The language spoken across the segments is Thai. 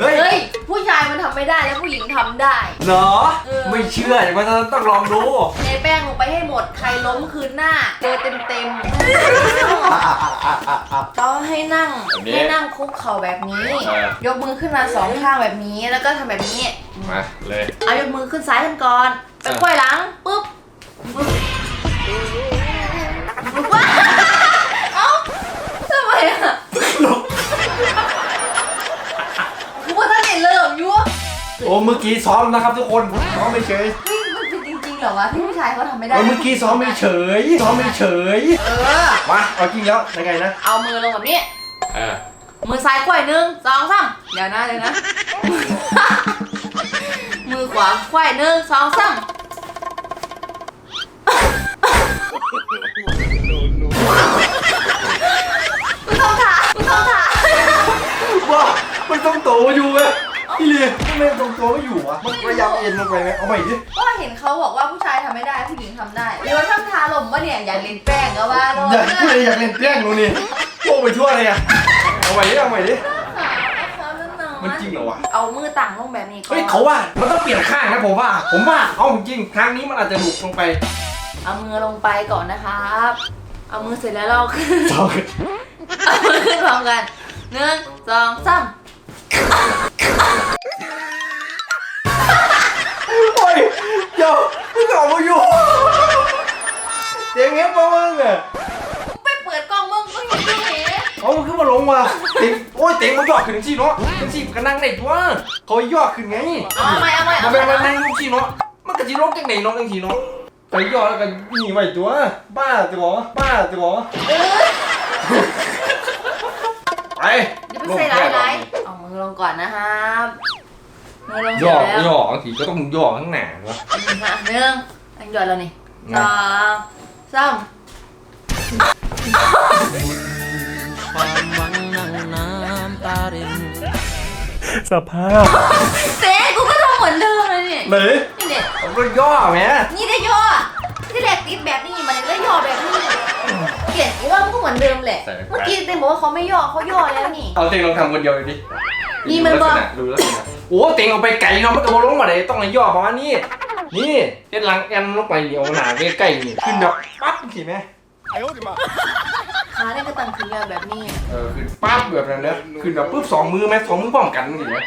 เฮ้ย ผู้ชายมันทำไม่ได้แล้วผู้หญิงทำได้เนาะไม่เชื่ออย่างว่าต้องลองดูเทแป้งลงไปให้หมด ใครล้มคืนหน้าเจอเต็มอะๆต้องให้นั่งให้นั่งคุกเข่าแบบนี้ยกมือขึ้นมาสองข้างแบบนี้ แล้วก็ทำแบบนี้ มาเลย เอายกมือขึ้นซ้ายกันก่อนไปเออวยละ โอ้เมื่อกี้ซ้อมนะครับทุกคนซ้อมไม่เฉยเฮ้ยมันเป็นจริงๆเหรอวะที่ผู้ชายเขาทำไม่ได้เออเมื่อกี้ซ้อมไม่เฉยซ้อมไม่เฉยเออ มาเอาจริงแล้วยังไงนะเอามือลงแบบนี้ เออมือซ้ายกล้วยหนึ่งสองสามเดี๋ยวนะเลยนะ มือขวากล้วยหนึ่งสองสามมึงต้องถามมึงต้องถามว้ามันต้องโตอยู่ไง พี่เลียทำไมมันต้องโตไม่อยู่วะมันพยายามเอ็นลงไปไหมเอาใหม่ดิก็เห็นเขาบอกว่าผู้ชายทำไม่ได้ผู้หญิงทำได้เดี๋ยวทำทาลมว่าเนี่ยอยากเล่นแป้งก็ว่าลงอยากพูดเลยอยากเล่นแกล้งหนูนี่โอ้ไปทั่วเลยอะเอาใหม่ดิเอาใหม่ดิมันจริงเหรอวะเอามือต่างลงแบบนี้ก่อนเฮ้ยเขาว่ามันต้องเปลี่ยนข้างนะผมว่า ผมว่าเอาจริงทางนี้มันอาจจะหลุดลงไป เอามือลงไปก่อนนะครับ เอามือเสร็จแล้วเราขึ้นสองเอามือขึ้นพร้อมกันหนึ่งสองสาม ยวมึงออกมาอยู่เสียงเงี้ยมามึงอะไปเปิดกล้องมึงมึงเห็นไหมเอามันขึ้นมาลงมาเต็งโอ้ยเต็งมันยอดขึ้นสิเนาะจังสิก็นั่งได้ตัวเขายอดขึ้นไงเอาใหม่เอาใหม่มัเอานใหเป็นม่มันนั่งลูกสิเนาะมันก็สิลงจังไหนเนาะจังสิเนาะไปยอดแล้วก็หนีไว้ตัวบ้าตัวบ้าตัวเออไปอย่าไปใส่ร้ายร้ายเอามือลงก่อนนะครับมื อลงเสย่ร็อจแล้วย่อบางทีก็ต้องย่อข้างหน้าเนาะหนึ่งอะหนึ่งอันหยอดแล้วนี่สองสามความหวังนั่งน้ำตารินสภาพเจ๊กูก็ทำเหมือนเดิมเลยนี่ไหนนี่เด็ดผมก็ย่อแหมนี่ได้ย่อที่แรกติดแบบนี้มันได้ย่อแบบนี้เกลียดกูว่ามันก็เหมือนเดิมแหละเมื่อกี้เต็มบอกว่าเขาไม่ย่อเขาย่อแล้วนี่เอาเต็งลองทำคนเดียวดูดินี่มันดูบ่ลักษณะดูลักษณะ โอ้เต็งเอาไปไกลเนาะมันก็บ่ลงมาเลยต้องให้ย่อประมาณนี้ นี่เฮ็ดหลังแอนลงไปเดี๋ยวหนาใกล้ๆนี่ขึ้นแบบปั๊บสิแม่ขาได้ก็ตั้งขึ้นแบบนี้ เออขึ้นปั๊บแบบนั้นเด้อขึ้นแบบปุ๊บสองมือแม่สองมือพร้อมกันนี่เลย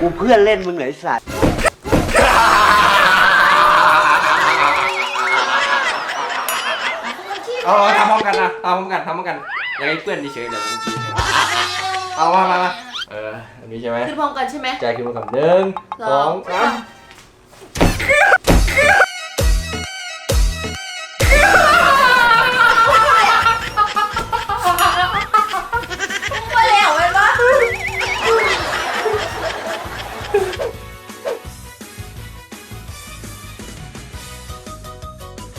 กูเพื่อนเล่นมึงเหรอไอ้สัตว์ เอาเอาทำพร้อมกันนะทำพร้อมกันทำพร้อมกันอยังให้เพื่อนเฉยๆเดี๋ยวเมื่อกี้ เอามามามาเอออันนี้ใช่ไหมคือพร้อมกันใช่ไหมใจขึ้นมากับหนึ่งสองสาม